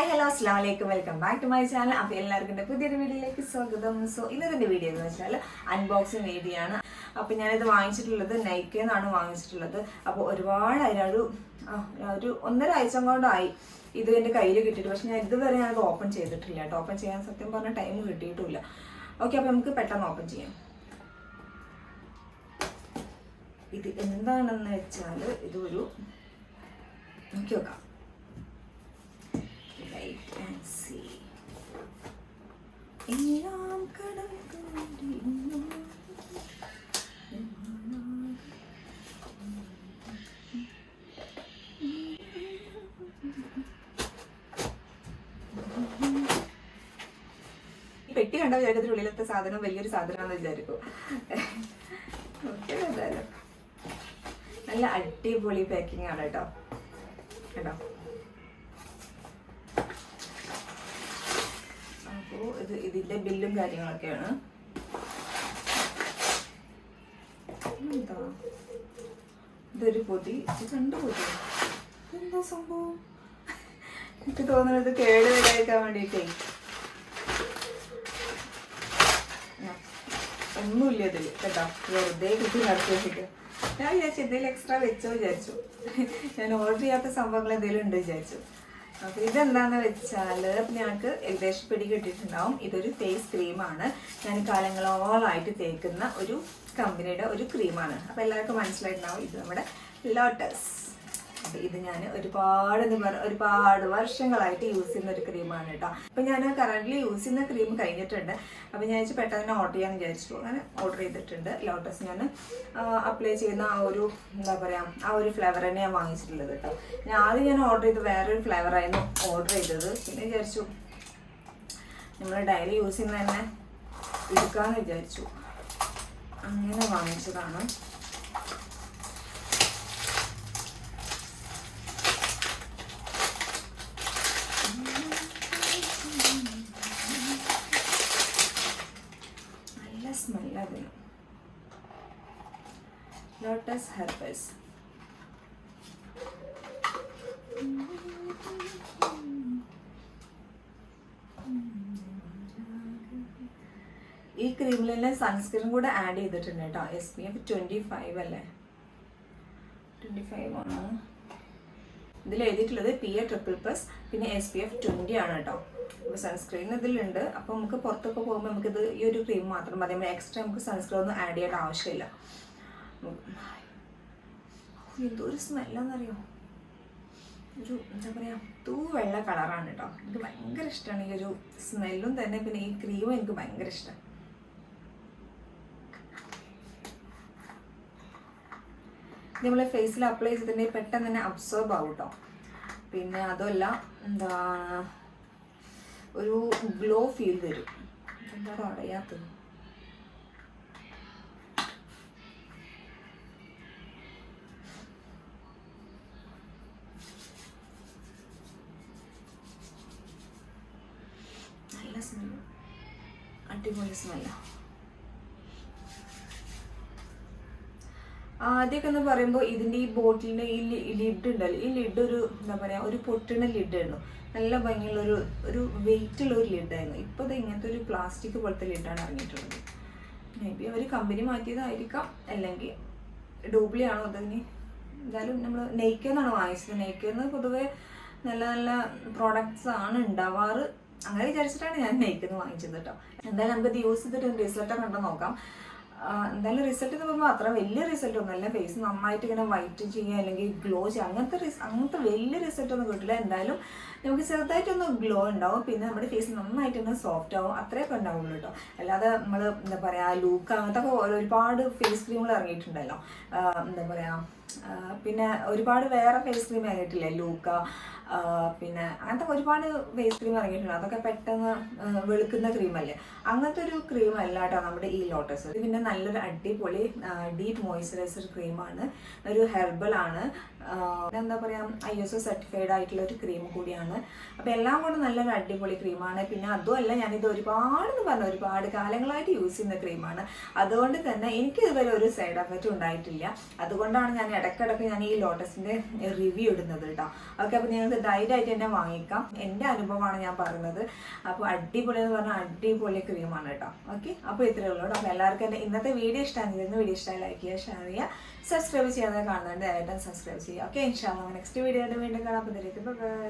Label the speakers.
Speaker 1: Hi hello അസ്ലാം വലൈക്കും welcome back to my channel അപ്പോൾ എല്ലാവർക്കും എന്റെ പുതിയൊരു വീഡിയോയിലേക്ക് സ്വാഗതം. സോ ഇന്നത്തെ വീഡിയോ എന്ന് വെച്ചാൽ അൺബോക്സിങ് വീഡിയോ ആണ് അപ്പോൾ ഞാനിത് വാങ്ങിച്ചിട്ടുള്ളത് നൈക്കേന്നാണ് വാങ്ങിച്ചിട്ടുള്ളത്. അപ്പോൾ ഒരുപാട് അതിനൊരു ഒരു ഒന്നര ആഴ്ച കൊണ്ടായി ഇത് എന്റെ കയ്യിൽ കിട്ടിയിട്ട്. പക്ഷെ ഞാൻ ഇതുവരെ ഞാനത് ഓപ്പൺ ചെയ്തിട്ടില്ല കേട്ടോ. ഓപ്പൺ ചെയ്യാൻ സത്യം പറഞ്ഞ ടൈം കിട്ടിയിട്ടില്ല. ഓക്കെ അപ്പോൾ നമുക്ക് പെട്ടെന്ന് ഓപ്പൺ ചെയ്യാം. ഇത് എന്താണെന്ന് വെച്ചാൽ ഇതൊരു നോക്കി നോക്കാം. പെട്ടി കണ്ട വിചാരത്തിന്റെ ഉള്ളിലത്തെ സാധനം വലിയൊരു സാധനമാണെന്ന് വിചാരിക്കും. നല്ല അടിപൊളി പാക്കിംഗ് ആണ് കേട്ടോ. കേട്ടോ അപ്പോൾ ഇത് ഇതിന്റെ ബില്ലും കാര്യങ്ങളൊക്കെയാണ്. ഇതൊരു പൊതി. രണ്ട് പൊതി. എന്താ സംഭവം? എനിക്ക് തോന്നുന്നത് കേട് വരാതിരിക്കാൻ വേണ്ടിയിട്ടേ. ഒന്നുമില്ല ഇതിൽ കേട്ടോ വെറുതെ കുട്ടി നടത്തി വെച്ചിട്ട്. ഞാൻ വിചാരിച്ചു എന്തെങ്കിലും എക്സ്ട്രാ വെച്ചോ വിചാരിച്ചു. ഞാൻ ഓർഡർ ചെയ്യാത്ത സംഭവങ്ങൾ എന്തെങ്കിലും ഉണ്ട് വിചാരിച്ചു. അപ്പൊ ഇതെന്താന്ന് വെച്ചാൽ ഞങ്ങൾക്ക് ഏകദേശം പിടി കിട്ടിയിട്ടുണ്ടാവും ഇതൊരു ഫേസ് ക്രീമാണ് ഞാൻ കാലങ്ങളോളായിട്ട് തേക്കുന്ന ഒരു കമ്പനിയുടെ ഒരു ക്രീമാണ് അപ്പൊ എല്ലാവർക്കും മനസ്സിലായിട്ടുണ്ടാവും ഇത് നമ്മുടെ ലോട്ടസ് ഇത് ഞാൻ ഒരുപാട് ഒരുപാട് വർഷങ്ങളായിട്ട് യൂസ് ചെയ്യുന്ന ഒരു ക്രീമാണ് കേട്ടോ അപ്പൊ ഞാൻ കറണ്ട്ലി യൂസ് ചെയ്യുന്ന ക്രീം കഴിഞ്ഞിട്ടുണ്ട്. അപ്പൊ ഞാൻ വെച്ച് പെട്ടെന്ന് ഓർഡർ ചെയ്യാൻ വിചാരിച്ചു അങ്ങനെ ഓർഡർ ചെയ്തിട്ടുണ്ട്. ലോട്ടസ് ഞാൻ അപ്ലൈ ചെയ്യുന്ന ആ ഒരു എന്താ പറയാ ആ ഒരു ഫ്ലേവർ തന്നെ ഞാൻ വാങ്ങിച്ചിട്ടുള്ളത് കേട്ടോ ഞാൻ ആദ്യം ഞാൻ ഓർഡർ ചെയ്ത് വേറൊരു ഫ്ലേവറായിരുന്നു ഓർഡർ ചെയ്തത്. പിന്നെ വിചാരിച്ചു നമ്മൾ ഡെയിലി യൂസ് ചെയ്യുന്ന തന്നെ എടുക്കാന്ന് വിചാരിച്ചു. അങ്ങനെ വാങ്ങിച്ചതാണ് നല്ല അതിന് ലോട്ടസ് ഹെർബേഴ്സ് ഈ ക്രീമിൽ സൺസ്ക്രീൻ കൂടെ ആഡ് ചെയ്തിട്ടുണ്ട് കേട്ടോ. S P F twenty five അല്ലേ? ട്വന്റി ഫൈവ് ആണ്. ഇതിൽ എഴുതിയിട്ടുള്ളത് പി എ ട്രിപ്പിൾ പ്ലസ് പിന്നെ എസ് പി എഫ് ട്വന്റി ആണ് കേട്ടോ. സൺസ്ക്രീൻ ഇതിലുണ്ട്. അപ്പോൾ നമുക്ക് പുറത്തൊക്കെ പോകുമ്പോൾ നമുക്കിത് ഈ ഒരു ക്രീം മാത്രം മതി. എക്സ്ട്രാ നമുക്ക് സൺസ്ക്രീൻ ഒന്നും ആഡ് ചെയ്യേണ്ട ആവശ്യമില്ല. നമുക്ക് എന്തോ ഒരു സ്മെല്ലാന്നറിയോ ഒരു എന്താ പറയുക തൂ വെള്ള കളറാണ് കേട്ടോ എനിക്ക് ഭയങ്കര ഇഷ്ടമാണ് ഈ ഒരു സ്മെല്ലും തന്നെ. പിന്നെ ഈ ക്രീമും എനിക്ക് ഭയങ്കര ഇഷ്ടം. നമ്മൾ ഫേസിൽ അപ്ലൈ ചെയ്തിട്ടുണ്ടെങ്കിൽ പെട്ടെന്ന് തന്നെ അബ്സോർബ് ആവും കേട്ടോ പിന്നെ അതുമല്ല എന്താ ഒരു ഗ്ലോ ഫീൽ തരും. എന്താ അടയാത്തത് നല്ല സ്മെല്ല് അടിപൊളി സ്മെല്ലാണ് ആദ്യമൊക്കെ എന്ന് പറയുമ്പോൾ ഇതിന്റെ ഈ ബോട്ടിലിന്റെ ഈ ലിഡ് ഉണ്ടല്ലോ. ഈ ലിഡ് ഒരു എന്താ പറയാ ഒരു പൊട്ടുന്ന ലിഡ് ആയിരുന്നു. നല്ല ഭംഗിയുള്ള ഒരു ഒരു വെയിറ്റ് ഉള്ള ഒരു ലിഡായിരുന്നു. ഇപ്പോൾ ഇത് ഇങ്ങനത്തെ ഒരു പ്ലാസ്റ്റിക് പോലത്തെ ലിഡാണ് ഇറങ്ങിയിട്ടുള്ളത്. മേ ബി അവർ കമ്പനി മാറ്റിയതായിരിക്കാം. അല്ലെങ്കിൽ ഡൂബ്ലി ആണോ അതിന്? എന്തായാലും നമ്മൾ നെയ്ക്കെന്നാണ് വാങ്ങിച്ചത്. നെയ്ക്കെന്ന് പൊതുവേ നല്ല നല്ല പ്രോഡക്ട്സ് ആണ് ഉണ്ടാവാറ് അങ്ങനെ വിചാരിച്ചിട്ടാണ് ഞാൻ നെയ്ക്കെന്ന് വാങ്ങിച്ചത് കേട്ടോ എന്തായാലും നമുക്ക് യൂസ് ചെയ്തിട്ട് റിസൾട്ട് കണ്ടു നോക്കാം. എന്തായാലും റിസൾട്ട് എന്ന് പറയുമ്പോൾ അത്ര വലിയ റിസൾട്ട് ഒന്നുമല്ല ഫേസ് നന്നായിട്ട് ഇങ്ങനെ വൈറ്റ് ചെയ്യുക അല്ലെങ്കിൽ ഗ്ലോ ചെയ്യുക അങ്ങനത്തെ അങ്ങനത്തെ വലിയ റിസൾട്ട് ഒന്നും കിട്ടില്ല. എന്തായാലും നമുക്ക് ചെറുതായിട്ടൊന്ന് ഗ്ലോ ഉണ്ടാവും. പിന്നെ നമ്മുടെ ഫേസ് നന്നായിട്ട് തന്നെ സോഫ്റ്റ് ആവും. അത്രയൊക്കെ ഉണ്ടാവുള്ളൂ കേട്ടോ അല്ലാതെ നമ്മൾ എന്താ പറയുക ലൂക്ക് അങ്ങനത്തെ ഒരുപാട് ഫേസ് ക്രീമുകൾ ഇറങ്ങിയിട്ടുണ്ടല്ലോ. എന്താ പറയുക പിന്നെ ഒരുപാട് വേറെ ഫേസ് ക്രീം ഇറങ്ങിയിട്ടില്ലേ? ലൂക്ക പിന്നെ അങ്ങനത്തെ ഒരുപാട് ഫേസ് ക്രീം ഇറങ്ങിയിട്ടുണ്ട്. അതൊക്കെ പെട്ടെന്ന് വെളുക്കുന്ന ക്രീമല്ലേ അങ്ങനത്തെ ഒരു ക്രീം അല്ല കേട്ടോ നമ്മുടെ ഈ ലോട്ടസ് ഇത് പിന്നെ നല്ലൊരു അടിപൊളി ഡീപ് മോയ്സ്ചറൈസർ ക്രീമാണ് ഒരു ഹെർബൽ ആണ്. എന്താ പറയാ ഐ എസ് ഒ സർട്ടിഫൈഡ് ആയിട്ടുള്ള ഒരു ക്രീം കൂടിയാണ്. അപ്പോൾ എല്ലാം കൊണ്ടും നല്ലൊരു അടിപൊളി ക്രീമാണ് പിന്നെ അതുമല്ല ഞാനിത് ഒരുപാട് എന്ന് പറഞ്ഞ ഒരുപാട് കാലങ്ങളായിട്ട് യൂസ് ചെയ്യുന്ന ക്രീമാണ് അതുകൊണ്ട് തന്നെ എനിക്ക് ഇതുവരെ ഒരു സൈഡ് എഫക്റ്റ് ഉണ്ടായിട്ടില്ല. അതുകൊണ്ടാണ് ഞാൻ ഇടയ്ക്കിടയ്ക്ക് ഞാൻ ഈ ലോട്ടസിന്റെ റിവ്യൂ ഇടുന്നത് കേട്ടോ. ഓക്കെ അപ്പോൾ നിങ്ങൾക്ക് ധൈര്യമായിട്ട് തന്നെ വാങ്ങിക്കാം. എന്റെ അനുഭവമാണ് ഞാൻ പറയുന്നത്. അപ്പോൾ അടിപൊളി എന്ന് പറഞ്ഞാൽ അടിപൊളി ക്രീമാണ് കേട്ടോ. ഓക്കെ അപ്പോൾ ഇത്രയേ ഉള്ളൂ അപ്പോൾ എല്ലാവർക്കും എന്റെ ഇന്നത്തെ വീഡിയോ ഇഷ്ടമായിരുന്നു വീഡിയോ ഇഷ്ടമായി ലൈക്ക് ചെയ്യുക ഷെയർ ചെയ്യുക സബ്സ്ക്രൈബ് ചെയ്യാതെ കാണുന്നുണ്ട് ഏട്ടൻ സബ്സ്ക്രൈബ് ചെയ്യുക ഓക്കെ ഇൻഷാല്ല നെക്സ്റ്റ് വീഡിയോ ആയിട്ട് വീണ്ടും കാണാൻ പറ്റും ബൈ